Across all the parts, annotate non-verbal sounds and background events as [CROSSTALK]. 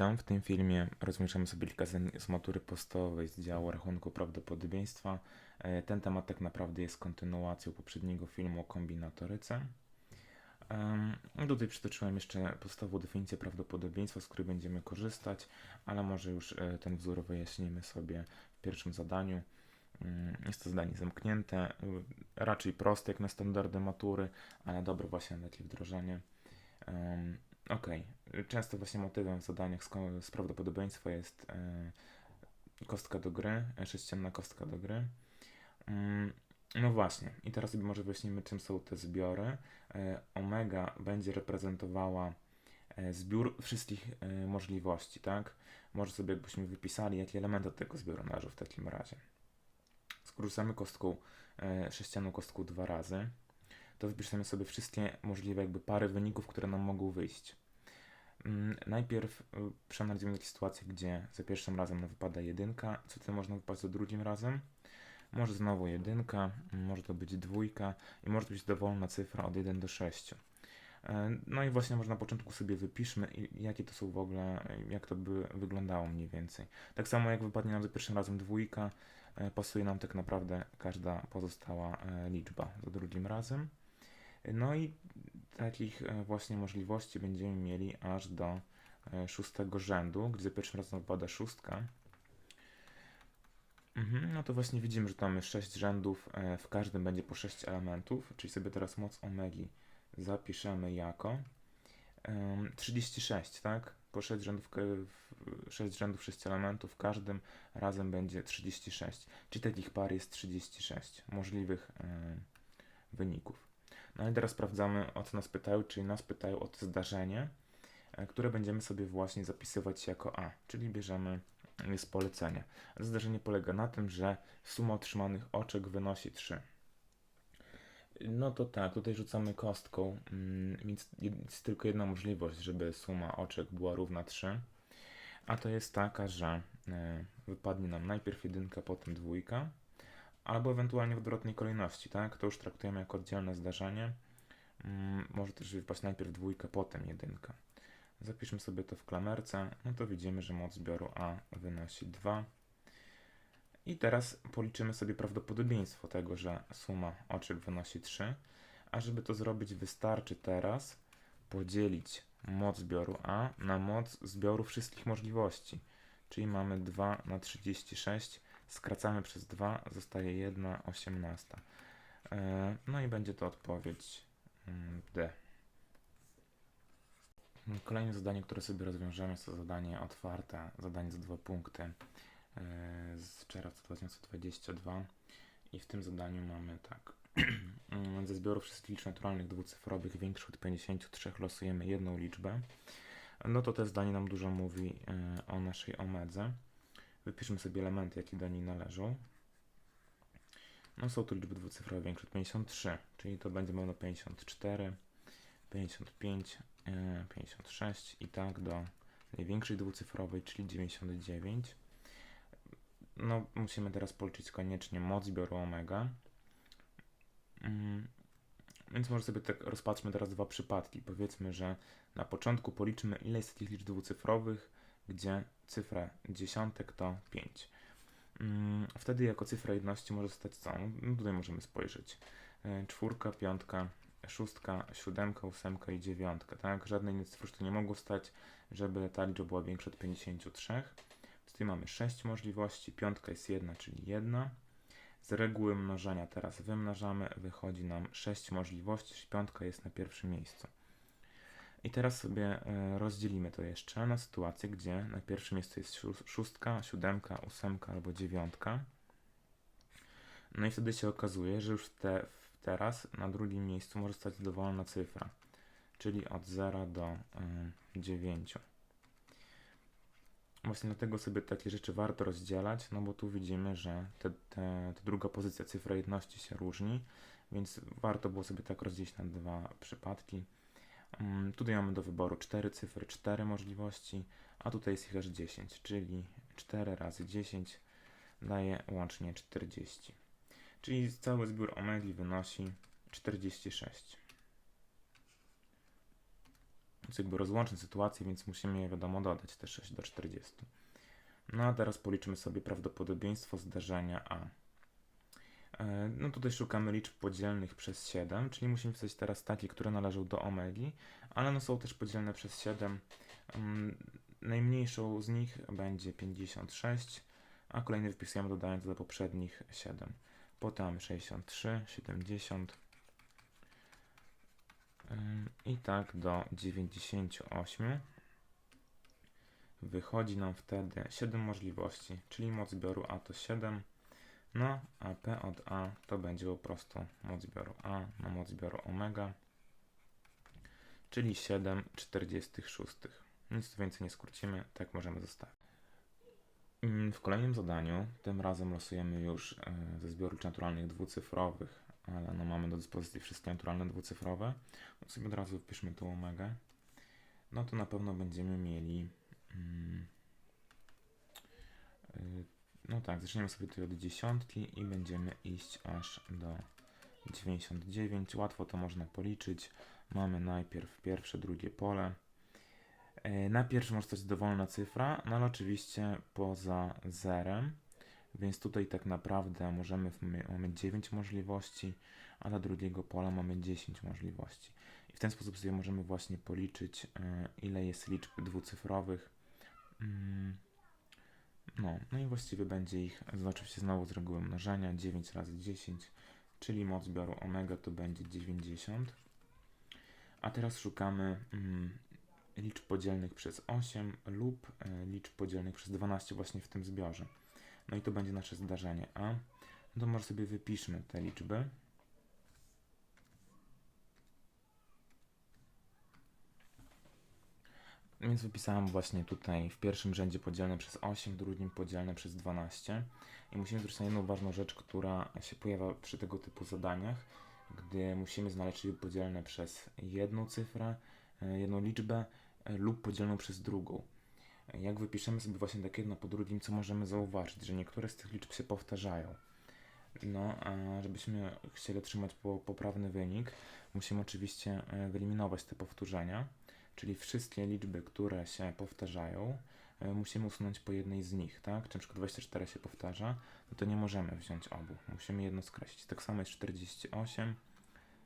Witam. W tym filmie rozwiążemy sobie kilka zadań z matury podstawowej z działu rachunku prawdopodobieństwa. E, Ten temat tak naprawdę jest kontynuacją poprzedniego filmu o kombinatoryce. Em, Tutaj przytoczyłem jeszcze podstawową definicję prawdopodobieństwa, z której będziemy korzystać, ale może już e, ten wzór wyjaśnimy sobie w pierwszym zadaniu. Mm, Jest to zadanie zamknięte, raczej proste jak na standardy matury, ale dobre właśnie na takie wdrożenie. Okej, często właśnie motywem w zadaniach z, prawdopodobieństwa jest e, kostka do gry, e, sześcienna kostka do gry. Mm, no właśnie, i teraz sobie może wyjaśnimy, czym są te zbiory. E, omega będzie reprezentowała zbiór wszystkich możliwości, tak? Może sobie jakbyśmy wypisali, jakie elementy od tego zbioru należą w takim razie. Skrócamy kostką, sześcienną kostką dwa razy, to wypiszemy sobie wszystkie możliwe jakby pary wyników, które nam mogą wyjść. Mm, Najpierw y, przeanalizujemy takie sytuacje, gdzie za pierwszym razem nam wypada jedynka, co tutaj można wypaść za drugim razem. Może znowu jedynka, może to być dwójka i może to być dowolna cyfra od 1 do 6. E, No i właśnie może na początku sobie wypiszmy, jakie to są w ogóle, jak to by wyglądało mniej więcej. Tak samo jak wypadnie nam za pierwszym razem dwójka, e, pasuje nam tak naprawdę każda pozostała e, liczba za drugim razem. No i takich e, właśnie możliwości będziemy mieli aż do e, szóstego rzędu, gdzie pierwszym razem wypada szóstka. Mhm, no to właśnie widzimy, że jest 6 rzędów, e, w każdym będzie po 6 elementów, czyli sobie teraz moc omegi zapiszemy jako em, 36, tak? Po 6 rzędów, k- w- 6 rzędów 6 elementów, każdym razem będzie 36, czyli takich par jest 36 możliwych wyników. No i teraz sprawdzamy, o co nas pytają, czyli nas pytają o to zdarzenie, e, które będziemy sobie właśnie zapisywać jako A, czyli bierzemy jest polecenie. Zdarzenie polega na tym, że suma otrzymanych oczek wynosi 3. No to tak, tutaj rzucamy kostką, mm, więc jest tylko jedna możliwość, żeby suma oczek była równa 3. A to jest taka, że e, wypadnie nam najpierw jedynka, potem dwójka, albo ewentualnie w odwrotnej kolejności, tak? To już traktujemy jako oddzielne zdarzenie. Mm, może też wypaść najpierw dwójka, potem jedynka. Zapiszmy sobie to w klamerce, no to widzimy, że moc zbioru A wynosi 2. I teraz policzymy sobie prawdopodobieństwo tego, że suma oczek wynosi 3. A żeby to zrobić, wystarczy teraz podzielić moc zbioru A na moc zbioru wszystkich możliwości. Czyli mamy 2 na 36, skracamy przez 2, zostaje 1 osiemnasta. E, No i będzie to odpowiedź mm, D. Kolejne zadanie, które sobie rozwiążemy, to zadanie otwarte, zadanie za dwa punkty e, z czerwca 2022 i w tym zadaniu mamy tak. [CLEARS THROAT] Ze zbioru wszystkich liczb naturalnych dwucyfrowych większych od 53 losujemy jedną liczbę. No to to zdanie nam dużo mówi e, o naszej omedze. Wypiszmy sobie elementy, jakie do niej należą. No są to liczby dwucyfrowe większe od 53, czyli to będzie pełno 54, 55, e, 56 i tak do największej dwucyfrowej, czyli 99. No, musimy teraz policzyć koniecznie moc zbioru omega. Mm, Więc może sobie tak rozpatrzmy teraz dwa przypadki. Powiedzmy, że na początku policzmy ile jest takich liczb dwucyfrowych, gdzie cyfra dziesiątek to 5. Mm, Wtedy jako cyfra jedności może zostać co? No tutaj możemy spojrzeć. E, Czwórka, piątka, szóstka, siódemka, ósemka i dziewiątka, tak? Żadne inne cyfry tu nie mogło stać, żeby ta liczba była większa od 53. Więc Tutaj mamy 6 możliwości, piątka jest jedna, czyli jedna. Z reguły mnożenia teraz wymnażamy, wychodzi nam 6 możliwości, czyli piątka jest na pierwszym miejscu. I teraz sobie e, rozdzielimy to jeszcze na sytuację, gdzie na pierwszym miejscu jest szóstka, siódemka, ósemka albo dziewiątka. No i wtedy się okazuje, że już te, teraz na drugim miejscu może stać dowolna cyfra, czyli od 0 do y, 9. Właśnie dlatego sobie takie rzeczy warto rozdzielać, no bo tu widzimy, że te, te, druga pozycja cyfra jedności się różni, więc warto było sobie tak rozdzielić na dwa przypadki. Mm, Tutaj mamy do wyboru 4 cyfry, 4 możliwości, a tutaj jest ich aż 10, czyli 4 razy 10 daje łącznie 40. Czyli cały zbiór omegi wynosi 46. jest jakby rozłączne sytuacje, więc musimy je wiadomo dodać te 6 do 40. No a teraz policzmy sobie prawdopodobieństwo zdarzenia A. E, No tutaj szukamy liczb podzielnych przez 7, czyli musimy wpisać teraz takie, które należą do omegi, ale no są też podzielne przez 7. Mm, Najmniejszą z nich będzie 56, a kolejny wpisujemy dodając do poprzednich 7. Potem 63, 70 ym, i tak do 98. Wychodzi nam wtedy 7 możliwości, czyli moc zbioru A to 7, no a P od A to będzie po prostu moc zbioru A na moc zbioru omega, czyli 7 46. Nic tu więcej nie skrócimy, tak możemy zostawić. Mm, W kolejnym zadaniu, tym razem losujemy już e, ze zbioru naturalnych dwucyfrowych, ale no mamy do dyspozycji wszystkie naturalne dwucyfrowe. No sobie od razu wpiszmy tu omegę. No to na pewno będziemy mieli. mm, y, No tak, zaczniemy sobie tutaj od dziesiątki i będziemy iść aż do 99. Łatwo to można policzyć. Mamy najpierw pierwsze, drugie pole. E, Na pierwszym może stać dowolna cyfra, no ale oczywiście poza zerem, więc tutaj tak naprawdę możemy, mamy 9 możliwości, a dla drugiego pola mamy 10 możliwości. I w ten sposób sobie możemy właśnie policzyć, e, ile jest liczb dwucyfrowych. No, no i właściwie będzie ich, oczywiście znowu z reguły mnożenia, 9 razy 10, czyli moc zbioru omega to będzie 90. A teraz szukamy mm, liczb podzielnych przez 8 lub e, liczb podzielnych przez 12 właśnie w tym zbiorze. No i to będzie nasze zdarzenie A. No to może sobie wypiszmy te liczby. Więc wypisałem właśnie tutaj w pierwszym rzędzie podzielne przez 8, w drugim podzielne przez 12. I musimy zwrócić na jedną ważną rzecz, która się pojawia przy tego typu zadaniach, gdy musimy znaleźć liczby podzielne przez jedną cyfrę, e, jedną liczbę e, lub podzielną przez drugą. Jak wypiszemy sobie właśnie tak jedno po drugim, co możemy zauważyć, że niektóre z tych liczb się powtarzają. No, a żebyśmy chcieli otrzymać po, poprawny wynik, musimy oczywiście e, wyeliminować te powtórzenia, czyli wszystkie liczby, które się powtarzają, e, musimy usunąć po jednej z nich, tak? Czy na przykład 24 się powtarza, no to nie możemy wziąć obu, musimy jedno skreślić. Tak samo jest 48,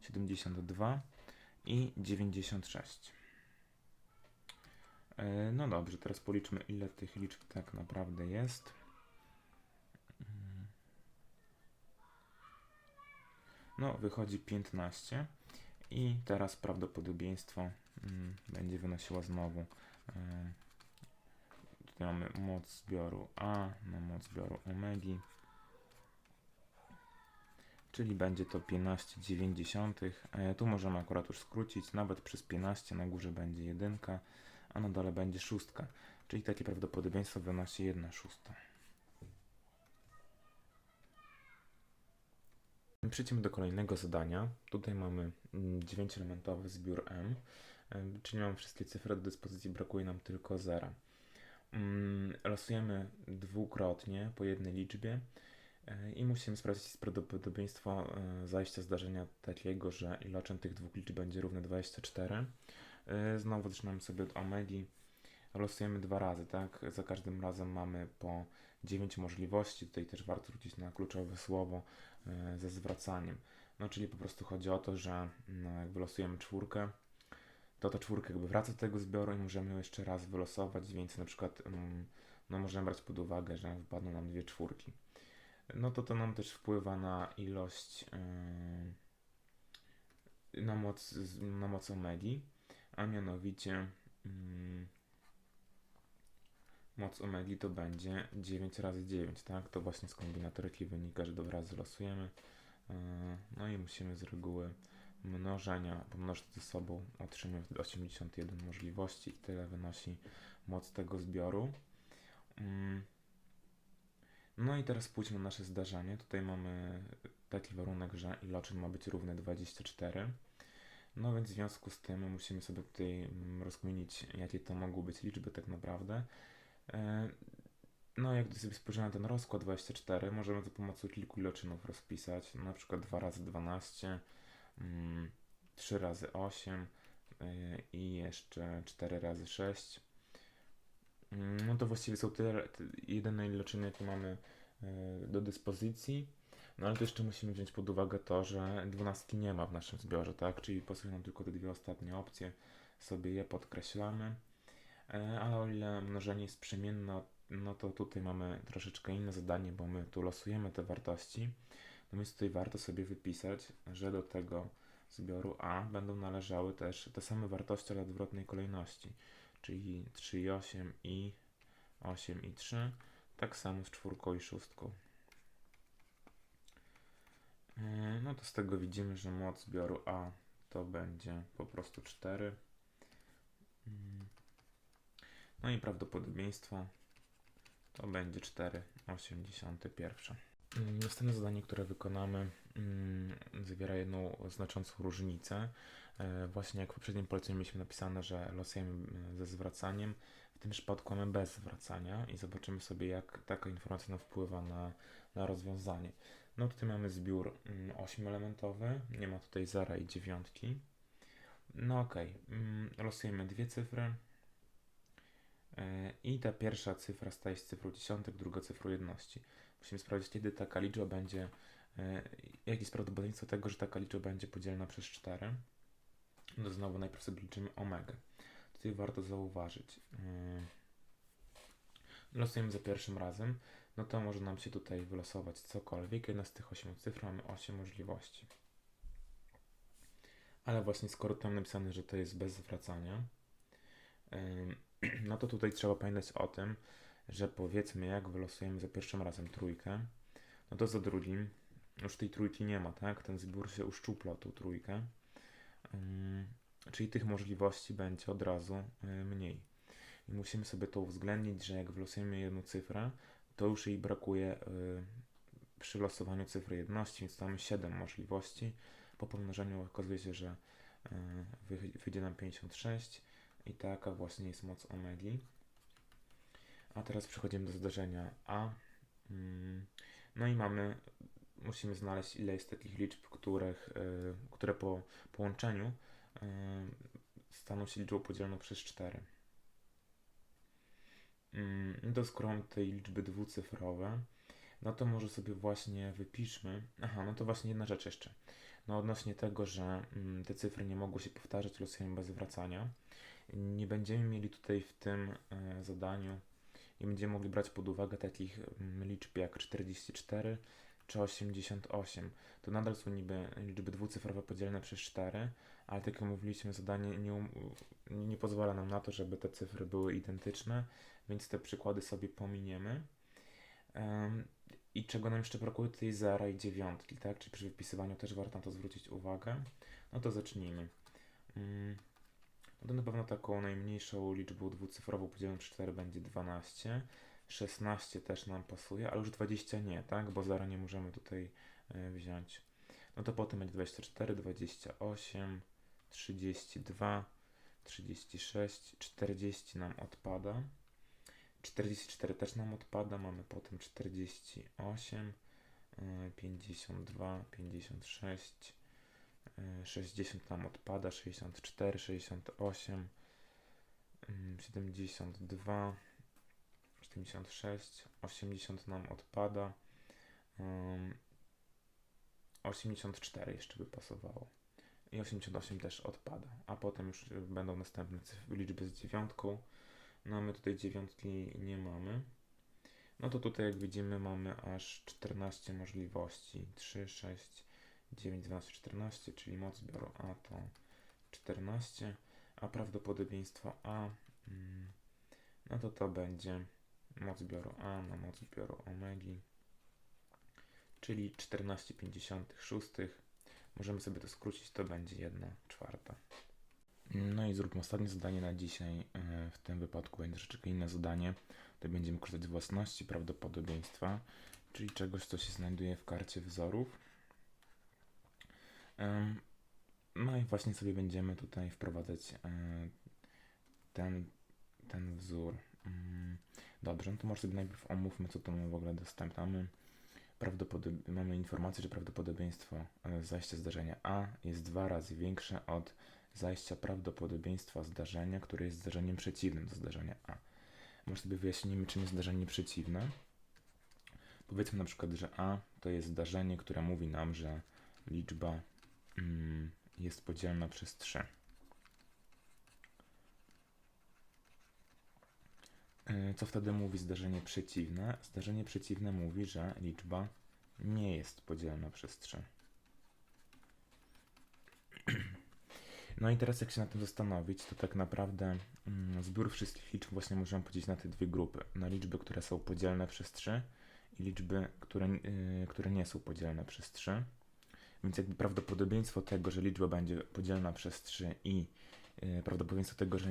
72 i 96. E, No dobrze, teraz policzmy, ile tych liczb tak naprawdę jest. Mm. No, wychodzi 15. I teraz prawdopodobieństwo będzie wynosiło znowu. e, Tutaj mamy moc zbioru A na moc zbioru omegi. Czyli będzie to 15,9. E, Tu możemy akurat już skrócić. Nawet przez 15 na górze będzie jedynka a na dole będzie szóstka, czyli takie prawdopodobieństwo wynosi 1 szósta. Przejdźmy do kolejnego zadania. Tutaj mamy 9-elementowy zbiór M, czyli mamy wszystkie cyfry do dyspozycji, brakuje nam tylko zera. Mm, Losujemy dwukrotnie po jednej liczbie e, i musimy sprawdzić prawdopodobieństwo e, zajścia zdarzenia takiego, że iloczyn tych dwóch liczb będzie równy 24. E, Znowu zaczynamy sobie od omegi. Losujemy dwa razy, tak? Za każdym razem mamy po 9 możliwości. Tutaj też warto zwrócić na kluczowe słowo ze zwracaniem. No, czyli po prostu chodzi o to, że no, jak wylosujemy czwórkę, to ta czwórka jakby wraca do tego zbioru i możemy jeszcze raz wylosować, więc na przykład mm, no, możemy brać pod uwagę, że wpadną nam dwie czwórki. No to to nam też wpływa na ilość, yy, na moc, na moc omegi a mianowicie mm, moc omegi to będzie 9 razy 9, tak? To właśnie z kombinatoryki wynika, że dwa razy losujemy. Yy, No i musimy z reguły mnożenia pomnożyć ze sobą, otrzymamy wtedy 81 możliwości i tyle wynosi moc tego zbioru. Mm. No i teraz pójdźmy na nasze zdarzenie. Tutaj mamy taki warunek, że iloczyn ma być równy 24. No więc w związku z tym musimy sobie tutaj mm, rozkminić, jakie to mogą być liczby tak naprawdę. E, No jak sobie spojrzymy na ten rozkład 24, możemy za pomocą kilku iloczynów rozpisać, na przykład 2 razy 12, mm, 3 razy 8, y, i jeszcze 4 razy 6. Mm, No to właściwie są te- jedyne iloczyny, jakie mamy y, do dyspozycji. No ale to jeszcze musimy wziąć pod uwagę to, że dwunastki nie ma w naszym zbiorze, tak? Czyli pasują nam tylko te dwie ostatnie opcje, sobie je podkreślamy. E, A o ile mnożenie jest przemienne, no to tutaj mamy troszeczkę inne zadanie, bo my tu losujemy te wartości. Więc tutaj warto sobie wypisać, że do tego zbioru A będą należały też te same wartości, ale odwrotnej kolejności, czyli 3 i 8 i 8 i 3, tak samo z czwórką i szóstką. E, No to z tego widzimy, że moc zbioru A to będzie po prostu 4. Mm. No i prawdopodobieństwo to będzie 4,81. Mm, Następne zadanie, które wykonamy, mm, zawiera jedną znaczącą różnicę. E, Właśnie jak w poprzednim poleceniu mieliśmy napisane, że losujemy mm, ze zwracaniem, w tym przypadku mamy bez zwracania i zobaczymy sobie, jak taka informacja wpływa na, na rozwiązanie. No tutaj mamy zbiór 8-elementowy, nie ma tutaj zera i dziewiątki. No mm, losujemy dwie cyfry. E, I ta pierwsza cyfra staje się cyfrą dziesiątek, druga cyfrą jedności. Musimy sprawdzić, kiedy taka liczba będzie, e, jakie jest prawdopodobieństwo tego, że taka liczba będzie podzielona przez 4. No znowu najpierw sobie liczymy omegę. Tutaj warto zauważyć. e, Losujemy za pierwszym razem, no to może nam się tutaj wylosować cokolwiek. Jedna z tych 8 cyfr mamy 8 możliwości. Ale właśnie skoro tam napisane, że to jest bez zwracania, ym, [CLEARS THROAT] no to tutaj trzeba pamiętać o tym, że powiedzmy, jak wylosujemy za pierwszym razem trójkę, no to za drugim już tej trójki nie ma, tak? Ten zbiór się uszczupla tą trójkę. Czyli tych możliwości będzie od razu y, mniej. I musimy sobie to uwzględnić, że jak wylosujemy jedną cyfrę, to już jej brakuje y, przy losowaniu cyfry jedności, więc mamy 7 możliwości. Po pomnożeniu okazuje się, że y, wy- wyjdzie nam 56 i taka właśnie jest moc omegi. A teraz przechodzimy do zdarzenia A. Mm, No i mamy, musimy znaleźć ile jest takich liczb, których, y, które po połączeniu y, staną się liczbą podzieloną przez 4. Mm, no to skoro tutaj liczby dwucyfrowe, no to może sobie właśnie wypiszmy. Aha, no to właśnie jedna rzecz jeszcze. No odnośnie tego, że mm, te cyfry nie mogły się powtarzać losujemy bez zwracania. Nie będziemy mieli tutaj w tym e, zadaniu, nie będziemy mogli brać pod uwagę takich mm, liczb jak 44 czy 88. To nadal są niby liczby dwucyfrowe podzielone przez 4, ale tak jak mówiliśmy, zadanie nie, um, nie pozwala nam na to, żeby te cyfry były identyczne, więc te przykłady sobie pominiemy. Em, I czego nam jeszcze brakuje, jest zera i dziewiątki, tak? Czyli przy wypisywaniu też warto na to zwrócić uwagę. No to zacznijmy. Mm, No na pewno taką najmniejszą liczbą dwucyfrową podzieloną przez 4 będzie 12. 16 też nam pasuje, ale już 20 nie, tak? Bo zera nie możemy tutaj e, wziąć. No to potem będzie 24, 28, 32, 36, 40 nam odpada. 44 też nam odpada, mamy potem 48, y, 52, 56, y, 60 nam odpada, 64, 68, ym, 72, 76, 80 nam odpada, ym, 84 jeszcze by pasowało. I 88 też odpada, a potem już y, będą następne liczby z dziewiątką. No my tutaj dziewiątki nie mamy. No to tutaj jak widzimy mamy aż 14 możliwości. 3, 6, 9, 12, 14, czyli moc zbioru A to 14, a prawdopodobieństwo A, mm, no to to będzie moc zbioru A na moc zbioru omegi, czyli 14,56. Możemy sobie to skrócić, to będzie 1 czwarta. No i zróbmy ostatnie zadanie na dzisiaj. E, W tym wypadku będzie troszeczkę inne zadanie. Tutaj będziemy korzystać z własności prawdopodobieństwa, czyli czegoś, co się znajduje w karcie wzorów. No i właśnie sobie będziemy tutaj wprowadzać e, ten, ten wzór. Mm, Dobrze, no to może sobie najpierw omówmy, co tu w ogóle dostępne. Mamy, mamy informację, że prawdopodobieństwo e, zajścia zdarzenia A jest dwa razy większe od zajścia prawdopodobieństwa zdarzenia, które jest zdarzeniem przeciwnym do zdarzenia A. Może sobie wyjaśnimy, czym jest zdarzenie przeciwne. Powiedzmy na przykład, że A to jest zdarzenie, które mówi nam, że liczba jest podzielna przez 3. Yy, Co wtedy mówi zdarzenie przeciwne? Zdarzenie przeciwne mówi, że liczba nie jest podzielna przez 3. No i teraz jak się nad tym zastanowić, to tak naprawdę mm, zbiór wszystkich liczb właśnie możemy podzielić na te dwie grupy. Na liczby, które są podzielne przez 3 i liczby, które, yy, które nie są podzielne przez 3. Więc jakby prawdopodobieństwo tego, że liczba będzie podzielna przez 3 i yy, prawdopodobieństwo tego, że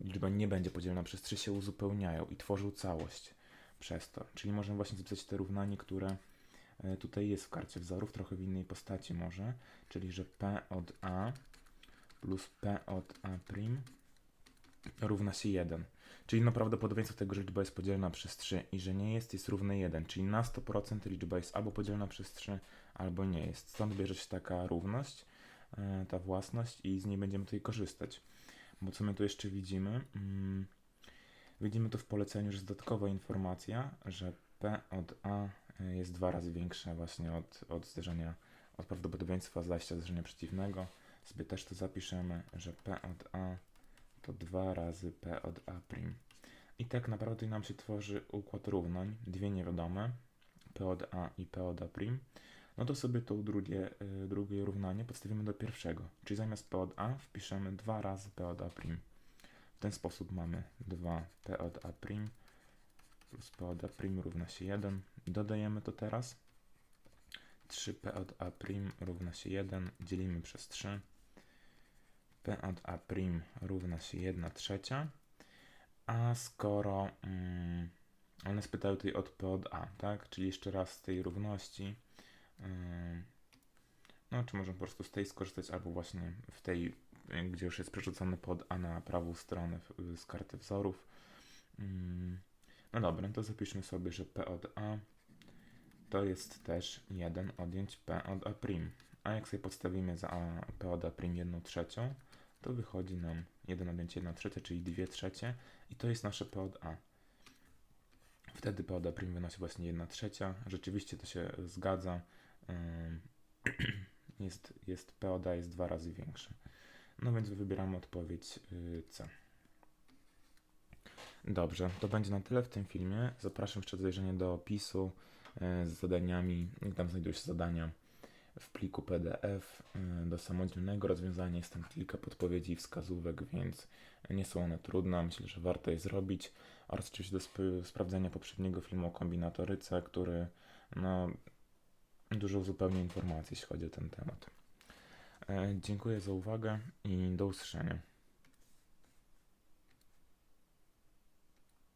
liczba nie będzie podzielna przez 3 się uzupełniają i tworzą całość przez to. Czyli możemy właśnie zapisać te równanie, które yy, tutaj jest w karcie wzorów, trochę w innej postaci może, czyli że P od A plus P od A' równa się 1. Czyli no prawdopodobieństwo tego, że liczba jest podzielna przez 3 i że nie jest, jest równe 1. Czyli na 100% liczba jest albo podzielna przez 3, albo nie jest. Stąd bierze się taka równość, e, ta własność i z niej będziemy tutaj korzystać. Bo co my tu jeszcze widzimy? Mm, widzimy tu w poleceniu, że jest dodatkowa informacja, że P od A e, jest dwa razy większe właśnie od, od zderzenia, od prawdopodobieństwa zajścia zderzenia przeciwnego sobie też to zapiszemy, że P od A to 2 razy P od A'. I tak naprawdę tutaj nam się tworzy układ równań, dwie niewiadome, P od A i P od A'. No to sobie to drugie, y, drugie równanie podstawimy do pierwszego, czyli zamiast P od A wpiszemy 2 razy P od A'. W ten sposób mamy 2P od A' plus P od A' równa się 1. Dodajemy to teraz. 3P od A' równa się 1, dzielimy przez 3. P od A' równa się 1 trzecia. A skoro mm, one spytały tutaj od P od A, tak? Czyli jeszcze raz z tej równości. No, czy możemy po prostu z tej skorzystać, albo właśnie w tej, y, gdzie już jest przerzucony pod A na prawą stronę z karty wzorów. Ym, no dobra, to zapiszmy sobie, że P od A to jest też 1 odjąć P od A'. A jak sobie podstawimy za A, P od A' 1 trzecią, to wychodzi nam 1 odjąć 1 trzecia, czyli 2 trzecie i to jest nasze P od A. Wtedy P od A' wynosi właśnie 1 trzecia. Rzeczywiście to się zgadza. [CLEARS THROAT] Jest, jest P od A jest dwa razy większe. No więc wybieramy odpowiedź y, C. Dobrze, to będzie na tyle w tym filmie. Zapraszam jeszcze do zajrzenia do opisu e, z zadaniami. Tam znajdują się zadania w pliku PDF e, do samodzielnego rozwiązania. Jest tam kilka podpowiedzi i wskazówek, więc nie są one trudne. Myślę, że warto je zrobić. Oraz oczywiście do sp- sprawdzenia poprzedniego filmu o kombinatoryce, który no, dużo uzupełnia informacji, jeśli chodzi o ten temat. E, Dziękuję za uwagę i do usłyszenia.